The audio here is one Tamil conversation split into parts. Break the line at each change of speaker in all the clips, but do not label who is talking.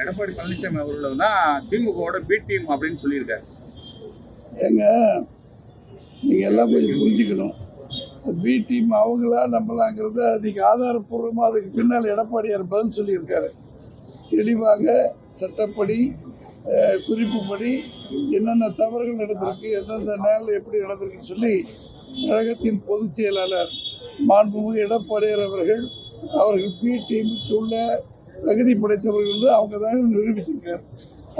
எடப்பாடி பழனிசாமி அவர்கள் தான் திமுகவோட பி டீம் அப்படின்னு சொல்லியிருக்காரு.
ஏங்க நீங்கள் எல்லாம் கொஞ்சம் புரிஞ்சுக்கணும். பி டீம் அவங்களா நம்மளாங்கிறத நீங்கள் ஆதாரப்பூர்வமாக அதுக்கு பின்னால் எடப்பாடியார் பதில் சொல்லியிருக்காரு. தெளிவாக சட்டப்படி குறிப்புப்படி என்னென்ன தவறுகள் நடந்திருக்கு எந்தெந்த நேரில் எப்படி நடந்திருக்குன்னு சொல்லி கழகத்தின் பொதுச் செயலாளர் மாண்புமிகு எடப்பாடியார் அவர்கள் அவர்கள் பி டீமுக்குள்ள தகுதி படைத்தவர்கள் வந்து அவங்க தான் நிரூபிச்சிருக்காரு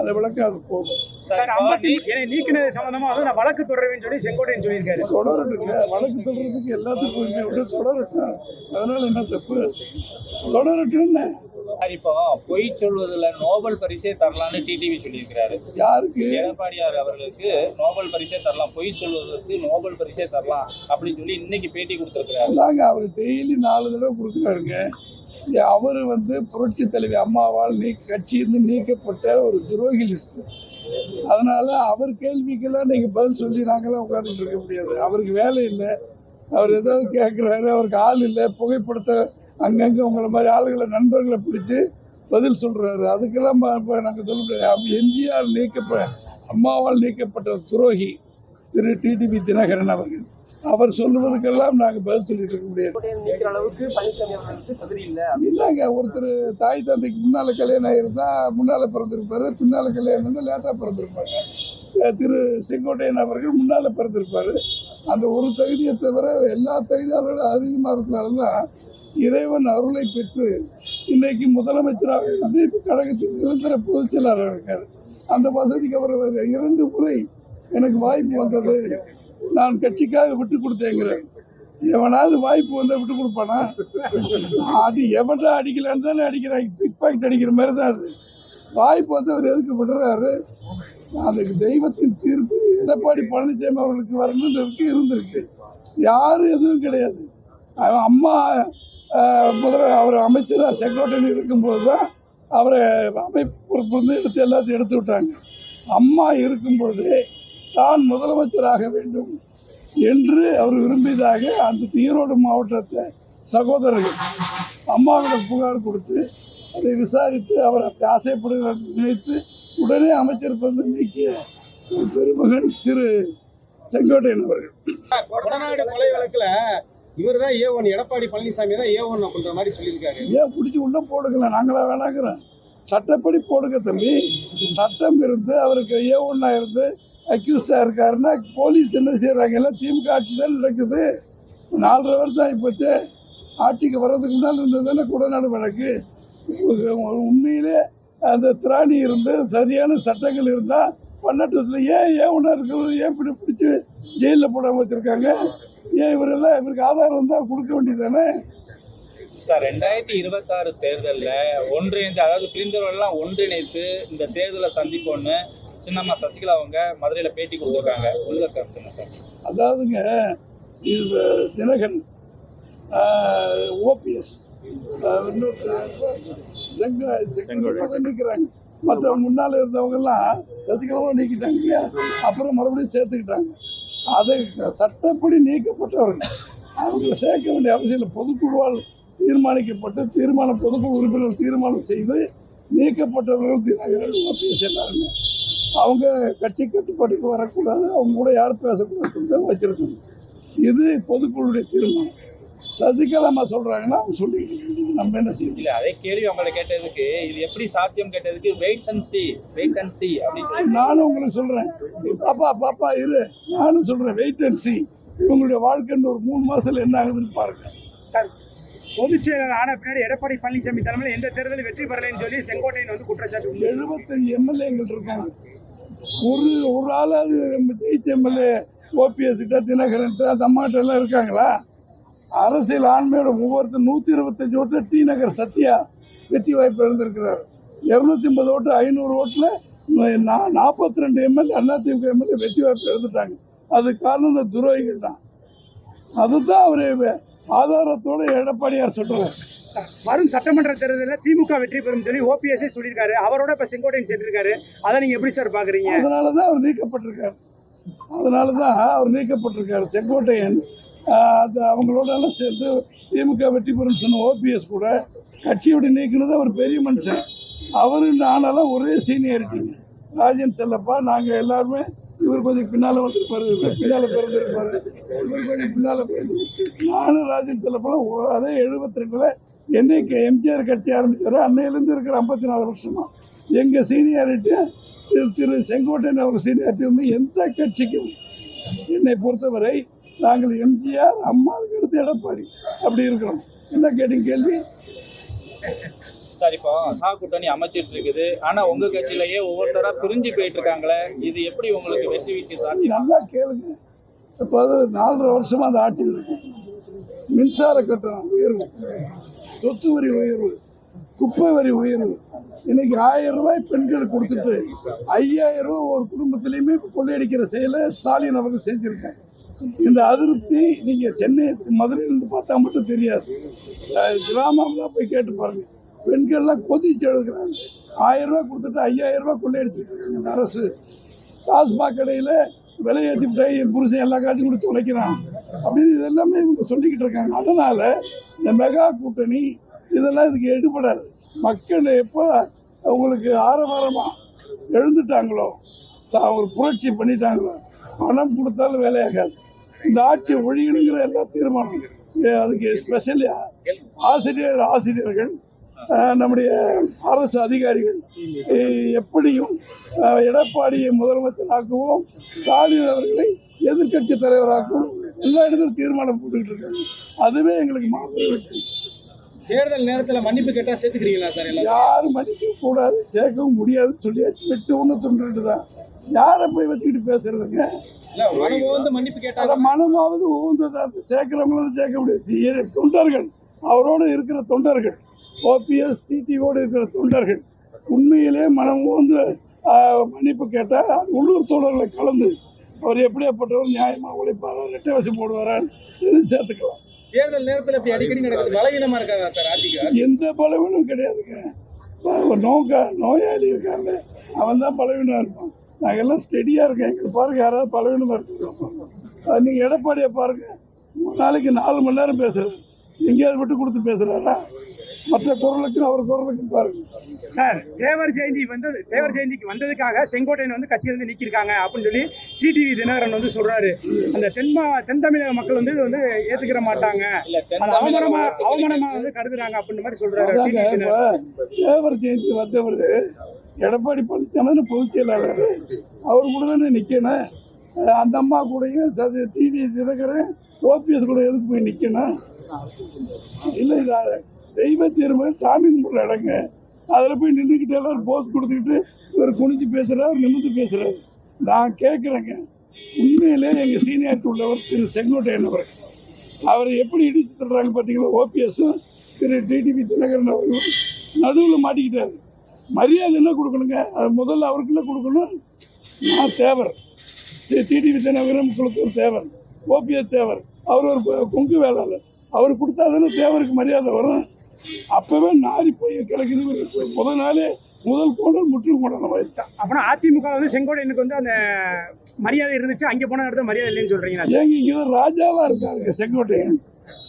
அதை விளக்க அது போதும்.
சார் ஐம்பத்தி என்னை நீக்கினது சம்பந்தமா வந்து நான் வழக்கு தொடருவேன்னு சொல்லி செங்கோட்டையன் சொல்லியிருக்காரு.
தொடரட்டுங்க. வழக்கு தொடர்றதுக்கு எல்லாத்துக்கும் உண்டு. தொடரட்டும். அதனால என்ன தப்பு? தொடரட்டும்
இப்போ பொய் சொல்வதில் நோபல் பரிசே தரலாம்னு டிடிவி சொல்லியிருக்கிறாரு.
யாருக்கு?
எடப்பாடியார் அவர்களுக்கு நோபல் பரிசே தரலாம். பொய் சொல்வதற்கு நோபல் பரிசே தரலாம் அப்படின்னு சொல்லி இன்னைக்கு பேட்டி கொடுத்திருக்கிறாரு.
நாங்க அவர் டெய்லி நாலு தடவை கொடுக்குறாருங்க அவர் வந்து புரட்சி தலைவி அம்மாவால் நீ கட்சியிருந்து நீக்கப்பட்ட ஒரு துரோகி லிஸ்ட்டு அதனால அவர் கேள்விக்கெல்லாம் நீங்கள் பதில் சொல்லி நாங்களாம் உட்காந்துட்டு இருக்க முடியாது. அவருக்கு வேலை இல்லை. அவர் ஏதாவது கேட்குறாரு அவருக்கு ஆள் இல்லை புகைப்படத்தை அங்கங்கே உங்களை மாதிரி ஆளுகளை நண்பர்களை பிடிச்சி பதில் சொல்கிறாரு அதுக்கெல்லாம் இப்போ நாங்கள் சொல்ல முடியாது. எம்ஜிஆர் நீக்கப்ப அம்மாவால் நீக்கப்பட்ட துரோகி திரு டிடிவி தினகரன் அவர்கள். அவர் சொல்லுவதுக்கெல்லாம் நாங்கள் பதில் சொல்லிட்டு இருக்க முடியாது.
அளவுக்கு
இல்லைங்க ஒருத்தர் தாய் தந்தைக்கு முன்னால கல்யாணம் ஆயிருந்தா முன்னால பிறந்திருப்பாரு பின்னால கல்யாணம் இருந்தால் லேட்டாக பிறந்திருப்பாங்க. திரு செங்கோட்டையன் அவர்கள் முன்னால பிறந்திருப்பாரு. அந்த ஒரு தகுதியை தவிர எல்லா தகுதியாளர்களும் அதிகமாக இருக்கிறனால தான் இறைவன் அருளை பெற்று இன்னைக்கு முதலமைச்சராக இருந்து இப்போ கழகத்தின் நிரந்தர பொதுச் செயலாளர் இருக்காரு. அந்த வசதிக்கு அவர் இரண்டு முறை எனக்கு வாய்ப்பு வந்தது. நான் கட்சிக்காக விட்டு கொடுத்தேங்கிறேன். எவனாவது வாய்ப்பு வந்தால் விட்டு கொடுப்பானா? அது எவன்டா அடிக்கலான்னு தானே அடிக்கிறாங்க பிக் பாக்கெட் அடிக்கிற மாதிரி தான் அது. வாய்ப்பு வந்து அவர் எதுக்கு விடுறாரு? அதுக்கு தெய்வத்தின் தீர்ப்பு எடப்பாடி பழனிசாமி அவர்களுக்கு வரணுன்றதுக்கு இருந்திருக்கு. யாரும் எதுவும் கிடையாது. அம்மா ஆஹ், முதல்ல அவர் அமைச்சராக செக்ரட்டரி இருக்கும்போது தான் அவரை அமைப்பு பொறுப்பு வந்து எடுத்து எல்லாத்தையும் எடுத்து விட்டாங்க. அம்மா இருக்கும்பொழுது தான் முதலமைச்சராக வேண்டும் என்று அவர் விரும்பியதாக அந்த ஈரோடு மாவட்டத்தை சகோதரர்கள் அம்மாவிடம் புகார் கொடுத்து அதை விசாரித்து அவர் அப்படி ஆசைப்படுகிறார் நினைத்து உடனே அமைச்சர் வந்து நீக்கிய பெருமகன் திரு செங்கோட்டையன் அவர்கள்.
கொடநாடு கொலை வழக்குல இவர் தான் ஏ ஒன் எடப்பாடி பழனிசாமி தான் ஏ ஒன் அப்படின்ற மாதிரி சொல்லியிருக்காரு.
ஏன் பிடிச்சி உள்ள போடுங்களேன்? நாங்களா வேணாங்கிறோம். சட்டப்படி போடுங்க தம்பி. சட்டம் இருந்து அவருக்கு ஏ ஒன்றா இருந்து அக்யூஸ்டாக இருக்காருன்னா போலீஸ் என்ன செய்கிறாங்க எல்லாம் திமுக ஆட்சி தான் நடக்குது. நாலரை வருஷம் ஆகிப்போச்சு ஆட்சிக்கு வர்றதுக்கு முன்னால் இருந்தது குடநாடு வழக்கு. உண்மையிலே அந்த திராணி இருந்து சரியான சட்டங்கள் இருந்தால் பன்னெண்டு ஏன் ஏன் ஒன்றா இருக்கிறது? ஏன் இப்படி பிடிச்சி ஜெயிலில் போடாமல் வச்சுருக்காங்க? ஏன் இவரெல்லாம் இவருக்கு ஆதாரம் இருந்தால் கொடுக்க வேண்டியது தானே
சார் ரெண்டாயிரத்தி இருபத்தாறு தேர்தலில் ஒன்றிணைந்து அதாவது பிரிந்தவர்கள்லாம் ஒன்றிணைத்து இந்த தேர்தலை சந்திப்போன்னு சின்னம்மா சசிகலா அவங்க மதுரையில் பேட்டி கொடுத்துருக்காங்க. உள்ள கருத்துங்க சார்?
அதாவதுங்க இது தினகரன் ஓபிஎஸ் நிற்கிறாங்க மற்ற முன்னால் இருந்தவங்கெல்லாம் சசிகலாவும் நீக்கிட்டாங்க இல்லையா? அப்புறம் மறுபடியும் சேர்த்துக்கிட்டாங்க. அதை சட்டப்படி நீக்கப்பட்டவர்கள். அவங்களை சேர்க்க வேண்டிய அவசியம் இல்லை. பொதுக்குழுவால் தீர்மானிக்கப்பட்டு தீர்மானம் பொதுக்குழு உறுப்பினர் தீர்மானம் செய்து நீக்கப்பட்டவர்கள் தினகரன் ஓபிஎஸ் எல்லாருமே. அவங்க கட்சி கட்டுப்பாட்டுக்கு வரக்கூடாது. அவங்க கூட யார் பேசக்கூடாது வச்சிருக்கணும் இது பொதுக்குழுடைய தீர்மானம். சசிகலா அம்மா சொல்றாங்கன்னா அவங்க வேண்டியது. நம்ம என்ன செய்யணும்?
இல்ல அதே கேள்வி அவங்களை கேட்டதுக்கு இது எப்படி சாத்தியம் கேட்டதுக்கு wait and see wait and see அப்படின்னு சொல்லி.
நானும் உங்களுக்கு சொல்றேன். பாப்பா பாப்பா இரு. நானும் சொல்றேன் வெயிட் அண்ட் சி இவங்களுடைய வாழ்க்கைன்னு ஒரு மூணு மாசத்துல என்ன ஆகுதுன்னு பாருங்க.
சார் பொதுச் செயலர் ஆன பின்னாடி எடப்பாடி பழனிசாமி தலைமையில் எந்த தேர்தலில் வெற்றி பெறலைன்னு சொல்லி செங்கோட்டையன் வந்து குற்றச்சாட்டு.
எழுபத்தஞ்சு எம்எல்ஏங்கள் இருக்காங்க. ஒரு ஒரு ஆளாவது ஜெயிச்ச எம்எல்ஏ ஓபிஎஸ்கிட்ட அந்த அம்மாட்டெல்லாம் இருக்காங்களா? அரசியல் ஆண்மையோட ஒவ்வொருத்தர் நூற்றி இருபத்தஞ்சி ஓட்டில் டி நகர் சத்யா வெற்றி வாய்ப்பு இழந்திருக்கிறார். இரநூத்தி ஐம்பது ஓட்டு ஐநூறு ஓட்டில் நாற்பத்தி ரெண்டு எம்எல்ஏ அதிமுக எம்எல்ஏ வெற்றி வாய்ப்பு இழந்துட்டாங்க. அதுக்கு காரணம் இந்த துரோகிகள் தான். அதுதான் அவர் ஆதாரத்தோட எடப்பாடியார் சொல்கிறார்
வரும் சட்டமன்ற தேர்தலில் திமுக வெற்றி பெறும் சொல்லி ஓபிஎஸ்ஏ சொல்லியிருக்காரு. அவரோட இப்போ செங்கோட்டையன் சென்றிருக்காரு. அதை நீங்கள் எப்படி சார் பார்க்குறீங்க
அதனால தான் அவர் நீக்கப்பட்டிருக்கார். அதனால தான் அவர் நீக்கப்பட்டிருக்கார். செங்கோட்டையன் அது அவங்களோட சேர்ந்து திமுக வெற்றி பெறும் சொன்ன ஓபிஎஸ் கூட கட்சியோட நீக்கினது அவர் பெரிய மனுஷன். அவரு நானெல்லாம் ஒரே சீனியாரிட்டிங்க. ராஜன் செல்லப்பா நாங்கள் எல்லாருமே இவர் கொஞ்சம் பின்னால் வந்திருப்பாரு. பின்னால் பிறந்திருப்பாரு. இவர் கொஞ்சம் பின்னால் நானும் ராஜன் செல்லப்பெல்லாம் அதே எழுபத்தி ரெண்டில் என்னைக்கு எம்ஜிஆர் கட்சி ஆரம்பித்தாரோ அன்னையிலேருந்து இருக்கிற ஐம்பத்தி நாலு வருஷமா. எங்கள் சீனியாரிட்டி திரு திரு செங்கோட்டையன் அவர் சீனியாரிட்டி வந்து எந்த கட்சிக்கும் என்னை பொறுத்தவரை நாங்கள் எம்ஜிஆர் அம்மாவுக்கு அடுத்து எடப்பாடி. அப்படி இருக்கிறோம். என்ன கேட்டீங்க கேள்வி?
சார் இப்போ சா கூட்டணி அமைச்சிட்டு இருக்குது. ஆனா உங்க கட்சியிலேயே ஒவ்வொருத்தரா பிரிஞ்சு போயிட்டு இருக்காங்களே இது எப்படி உங்களுக்கு வெற்றி வீட்டு சாத்தியம்?
நல்லா கேளுங்க. இப்போ நாலரை வருஷமா அந்த ஆட்சியில் இருக்கு. மின்சார கட்டணம் உயர்வு சொத்து வரி உயர்வு குப்பை வரி உயர்வு. இன்னைக்கு ஆயிரம் ரூபாய் பெண்களுக்கு கொடுத்துட்டு ஐயாயிரம் ரூபாய் ஒரு குடும்பத்திலையுமே கொள்ளையடிக்கிற செயலை ஸ்டாலின் அவர்கள் செஞ்சிருக்காங்க இந்த அதிருப்தி நீங்கள் சென்னை மதுரையிலிருந்து பார்த்தா மட்டும் தெரியாது. கிராமம்லாம் போய் கேட்டு பாருங்க. பெண்கள்லாம் கொதிச்சு எழுதுகிறாங்க ஆயிரம் ரூபாய் கொடுத்துட்டு ஐயாயிரம் ரூபாய் கொள்ளையடிச்சிட்டு இருக்காங்க. இந்த அரசு. டாஸ்மாக் கடையில் விலையேற்றிவிட்டு என் புருஷன் எல்லா காட்சியும் கொடுத்து உழைக்கிறான். அப்படின்னு இதெல்லாமே இவங்க சொல்லிக்கிட்டு இருக்காங்க. அதனால் இந்த மெகா கூட்டணி இதெல்லாம் இதுக்கு எடுபடாது. மக்கள் எப்போ அவங்களுக்கு ஆரவாரமாக எழுந்துட்டாங்களோ ச- ஒரு புரட்சி பண்ணிட்டாங்களோ பணம் கொடுத்தாலும் வேலையாகாது. இந்த ஆட்சி ஒழியணுங்கிற எல்லா தீர்மானம் ஏ, அதுக்கு ஸ்பெஷலி ஆசிரியர் ஆசிரியர்கள் நம்முடைய அரசு அதிகாரிகள் எப்படியும் எடப்பாடியை முதலமைச்சராக்குவோம் ஸ்டாலின் அவர்களை எதிர்க்கட்சி தலைவராக்கவும் எல்லா இடத்துலையும் தீர்மானம் போட்டுக்கிட்டு இருக்காங்க. அதுவே எங்களுக்கு வெற்றி
தேர்தல் நேரத்துல மன்னிப்பு கேட்டா சேர்த்துக்கிறீங்களா சார்
யாரும் மன்னிக்க கூடாது கேட்கவும் முடியாதுன்னு சொல்லியாச்சு. வெட்டு ஒன்று தொண்டு தான். யாரை போய் வச்சுக்கிட்டு பேசுறதுங்க?
மன்னிப்பு கேட்டா
அதை மனமாவது உகந்ததாக சேர்க்கிறவங்களும் சேர்க்க முடியாது தொண்டர்கள். அவரோடு இருக்கிற தொண்டர்கள். ஓபிஎஸ் டிடிஓடு இருக்கிற தொண்டர்கள். உண்மையிலே மனம் வந்து மன்னிப்பு கேட்டால் உள்ளூர் தோழர்களை கலந்து அவர் எப்படியாப்பட்டவர் நியாயமாக உழைப்பாரா ரெட்டை வசி போடுவாரான்னு சேர்த்துக்கலாம்.
தேர்தல் நேரத்துல இப்படி அடிக்கடி நடக்குது. பலவீனமா இருக்காதா சார் அதிக?
எந்த பலவீனம் கிடையாதுங்க. நோக்க நோயாளி இருக்காங்க. அவன் தான் பலவீனம் இருப்பான். நாங்கள் எல்லாம் ஸ்டெடியாக இருக்கோம் எங்களுக்கு பாருங்க யாராவது பலவீனமாக இருக்கோம் நீங்கள் எடப்பாடியை பாருங்க. ஒரு நாளைக்கு நாலு மணி நேரம் பேசுகிறாரு எங்கேயாவது விட்டு கொடுத்து பேசுகிறாரா மற்ற குரலுக்கும் அவர் குரலுக்கும் பாருங்க.
சார் தேவர் ஜெயந்தி வந்தது தேவர் ஜெயந்திக்கு வந்ததுக்காக செங்கோட்டையன் வந்து கட்சியிலிருந்து நீக்கியிருக்காங்க அப்படின்னு சொல்லி டிடிவி தினகரன் வந்து சொல்றாரு. அந்த தென் மா தென் தமிழக மக்கள் வந்து இது வந்து ஏத்துக்கிற மாட்டாங்க.
இல்ல தென்
அது அவமானமா
தமிழக
அவமானமா வந்து கருதுறாங்க அப்படின்னு மாதிரி சொல்றாரு
தேவர் ஜெயந்தி வந்தவர் எடப்பாடி பழனிசாமி பொதுச் செயலாளர். அவர் கூட தானே நிற்கணும் அந்த அம்மா கூடயும் டிவி தினகரன் ஓபிஎஸ் கூட எதுக்கு போய் நிற்கணும் இல்லை இது தெய்வ தீர்மானம் சாமி கும்பிட்ற இடங்க. அதில் போய் நின்றுக்கிட்டு எல்லாரும் போஸ் கொடுத்துக்கிட்டு இவர் குனிஞ்சு பேசுகிறார் நிமிந்து பேசுகிறாரு நான் கேட்குறேங்க உண்மையிலே எங்கள் சீனியாரிட்டி உள்ளவர் திரு செங்கோட்டையன் அவர் அவரை எப்படி இடித்து தள்ளுறாங்க பார்த்தீங்களா ஓபிஎஸ்ஸும் திரு டிடிவி தினகரன் அவர்களும் நடுவில் மாட்டிக்கிட்டார். மரியாதை என்ன கொடுக்கணுங்க? அது முதல்ல அவருக்குள்ளே கொடுக்கணும்? நான் தேவர். டிடிவி தினகரன் குளத்தூர் தேவர். ஓபிஎஸ் தேவர். அவர் ஒரு கொங்கு வேளாளர். அவர் கொடுத்தா தானே தேவருக்கு மரியாதை வரும். அப்போவே நாரி போய் கிடக்குது. முதல் நாளே முதல் கோடல் முற்று கோடல் ஆயிட்டான்
அப்பனா அதிமுக வந்து செங்கோட்டையனுக்கு வந்து அந்த மரியாதை இருந்துச்சு. அங்க போன இடத்துல மரியாதை இல்லைன்னு சொல்றீங்க.
ஏங்க இங்கே தான் ராஜாவாக இருக்காருங்க செங்கோட்டையன்.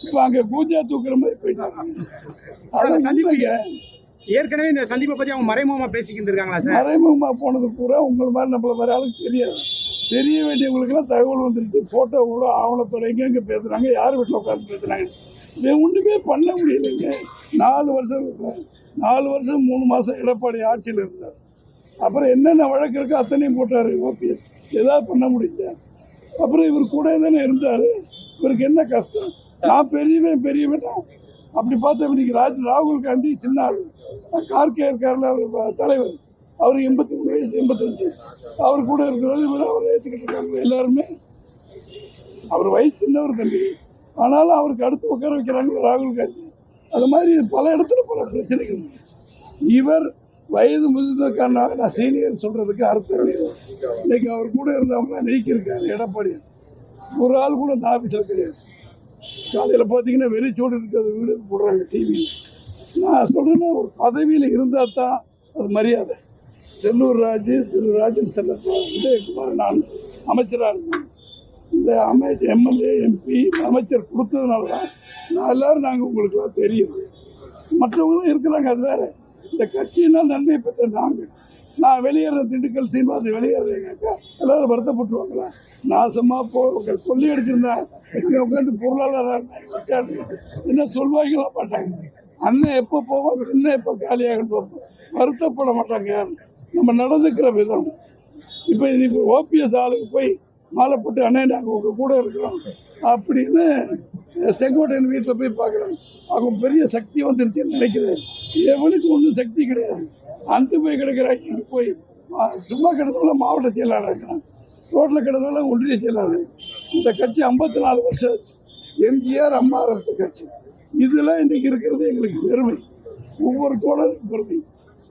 இப்போ அங்கே கூஜா தூக்குற மாதிரி போயிட்டாங்க சந்திப்பீங்க
ஏற்கனவே இந்த சந்திப்பை பத்தி அவங்க மறைமுகமா பேசிக்கிட்டு இருக்காங்களா சார்?
மறைமுகமாக போனது பூரா உங்களை மாதிரி நம்மள மாதிரி ஆளுக்கு தெரியாது. தெரிய வேண்டியவங்களுக்குலாம் தகவல் வந்துருச்சு. ஃபோட்டோ கூட ஆவணத்தோட எங்கெங்கே பேசுகிறாங்க யார் வீட்டில் உட்காந்து பேசுகிறாங்க ஒன்றுமே பண்ண முடியலைங்க. நாலு வருஷம் நாலு வருஷம் மூணு மாதம் எடப்பாடி ஆட்சியில் இருந்தார். அப்புறம் என்னென்ன வழக்கு இருக்கோ அத்தனையும் போட்டார் ஓபிஎஸ். ஏதாவது பண்ண முடியல. அப்புறம் இவர் கூட தானே இருந்தார். இவருக்கு என்ன கஷ்டம்? நான் பெரியவன் பெரியவன். அப்படி பார்த்தா இன்னைக்கு ராஜ் ராகுல் காந்தி சின்ன ஆள். கார்கே இருக்கார்ல அவர் தலைவர். அவர் எண்பத்தி மூணு வயசு எண்பத்தஞ்சு. அவர் கூட இருக்கிறவர் இவர் அவர் ஏற்றுக்கிட்டு இருக்காங்க எல்லாருமே. அவர் வயசு சின்னவர் தம்பி. ஆனாலும் அவருக்கு அடுத்து உட்கார வைக்கிறாங்க ராகுல் காந்தி. அது மாதிரி பல இடத்துல பல பிரச்சனைகள். இவர் வயது முதிர்ந்ததுக்கான நான் சீனியர் சொல்கிறதுக்கு அர்த்தம் இல்லை. இன்னைக்கு அவர் கூட இருந்தவங்க நீக்கியிருக்காரு எடப்பாடி. ஒரு ஆள் கூட இந்த ஆஃபீஸில் கிடையாது. காலையில் பார்த்தீங்கன்னா வெறிச்சோடு இருக்கிறது வீடு போடுறாங்க டிவி நான் சொல்கிறேன்னா ஒரு பதவியில் இருந்தால் தான் அது மரியாதை. செல்லூர் ராஜு திரு ராஜன் செல்லப்பா உதயகுமார் நான் அமைச்சராக இருந்தேன் இந்த அமை எம்எல்ஏ எம்பி அமைச்சர் கொடுத்ததுனால தான் நான் எல்லோரும் நாங்கள் உங்களுக்குலாம் தெரியும். மற்றவங்களும் இருக்கிறாங்க அது வேறு. இந்த கட்சியினால் நன்மை பெற்ற நாங்கள் நான் வெளியேற திண்டுக்கல் சீனிவாசன் வெளியேறேங்கக்கா எல்லாரும் வருத்தப்பட்டுருவாங்களா? நாசமாக போ கொள்ளி அடிச்சிருந்தேன் இங்கே உட்காந்து பொருளாதார என்ன சொல்வாங்களா மாட்டாங்க. அண்ணன் எப்போ போவோம் இன்னும் எப்போ காலியாக வருத்தப்பட மாட்டாங்க நம்ம நடந்துக்கிற விதம். இப்போ இப்போ ஓபிஎஸ் ஆளுக்கு போய் மாலை போட்டு அண்ணே நாங்கள் உங்கள் கூட இருக்கிறோம் அப்படின்னு செங்கோட்டையன் வீட்டில் போய் பார்க்குறோம். அவங்க பெரிய சக்தி வந்துருச்சுன்னு நினைக்கிறேன். எவனுக்கு ஒன்றும் சக்தி கிடையாது. அந்த போய் கிடக்கிறாங்க இங்கே போய் சும்மா கிடந்தவங்கள மாவட்ட செயலாளர் இருக்கிறான். ரோட்டில் கிடந்தவங்கள ஒன்றிய செயலாளர். இந்த கட்சி ஐம்பத்தி நாலு வருஷம் ஆச்சு. எம்ஜிஆர் அம்மா ஆரம்பித்த கட்சி. இதில் இன்னைக்கு இருக்கிறது எங்களுக்கு பெருமை. ஒவ்வொரு தோழருக்கும் பெருமை.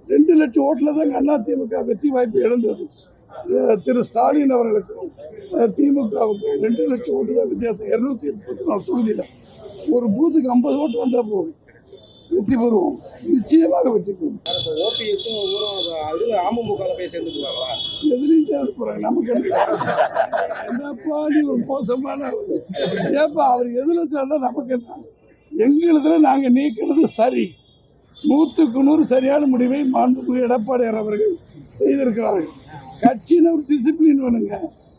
ரெண்டு லட்சம் ஓட்டில் தாங்க அண்ணா திமுக வெற்றி வாய்ப்பு இழந்தது. திரு ஸ்டாலின் அவர்களுக்கும் அஹ் திமுகவுக்கு ரெண்டு லட்சம் ஓட்டு தான் வித்தியாசம். இரநூத்தி முப்பத்தி நாலு தொகுதியில் ஒரு பூத்துக்கு ஐம்பது ஓட்டு வந்தால் போதும். வெற்றி பெறுவோம். நிச்சயமாக வெற்றி பெறுவோம்.
ஓபிஎஸும் இதுல அமமுக போய் சேர்ந்துக்குவாங்களா?
எதிரிட்டு போகிறாங்க நமக்கு என்ன? என்னப்பா நீ ஒரு மோசமான. ஏப்பா அவர் சேர்ந்தா நமக்கு என்ன எங்களுதுல நாங்கள் நீக்கிறது சரி. நூற்றுக்கு நூறு சரியான முடிவை மாண்புமிகு எடப்பாடியார் அவர்கள் செய்திருக்கிறார்கள். கட்சின்னு ஒரு டிசிப்ளின் வேணுங்க.